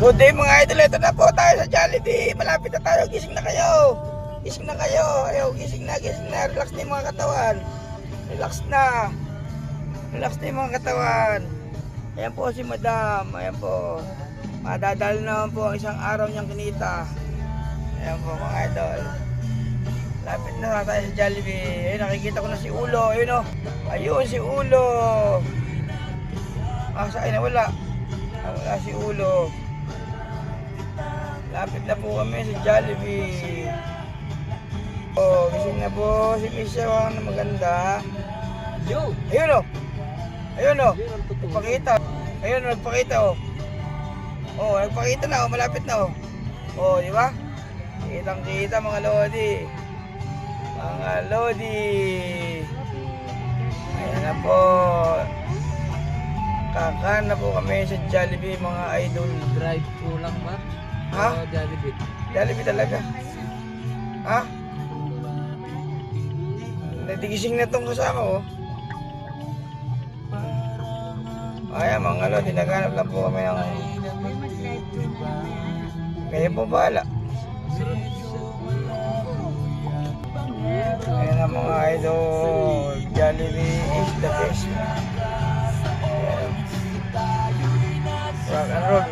Good day mga idol, ito na po tayo sa Jollibee. Malapit na tayo, gising na kayo. Gising na kayo. Ayaw, gising na, gising na. Relax na mga katawan. Relax na. Relax na mga katawan. Ayan po si madam. Ayan po. Madadal naman po ang isang araw niyang kinita. Ayan po mga idol. Lapit na tayo sa Jollibee. Ayun, nakikita ko na si Ulo. Ayun o. Ayun, si Ulo. Ah, saan na wala? Ah, wala si Ulo. Lapit na po kami sa Jollibee. Oh, gising na po si Shawang na maganda. Yo! Ayun o. Ayun o. Yun ang totoo. Nagpakita. Ayun, nagpakita oh. Oh, nagpakita na oh, malapit na oh. Oh, di ba? Kitang kita mga lodi. Mga lodi. Ayan na po. Kakan na po kami sa Jollibee mga idol. Drive ko lang ba? Ha? O Jollibee? Jollibee talaga. Ha? Natigising na tong kasama oh. Ayan mga lodi, naghanap lang po kami ng Kaya po bahala. Ayan ang mga idol. Jollibee is the best. Rock and roll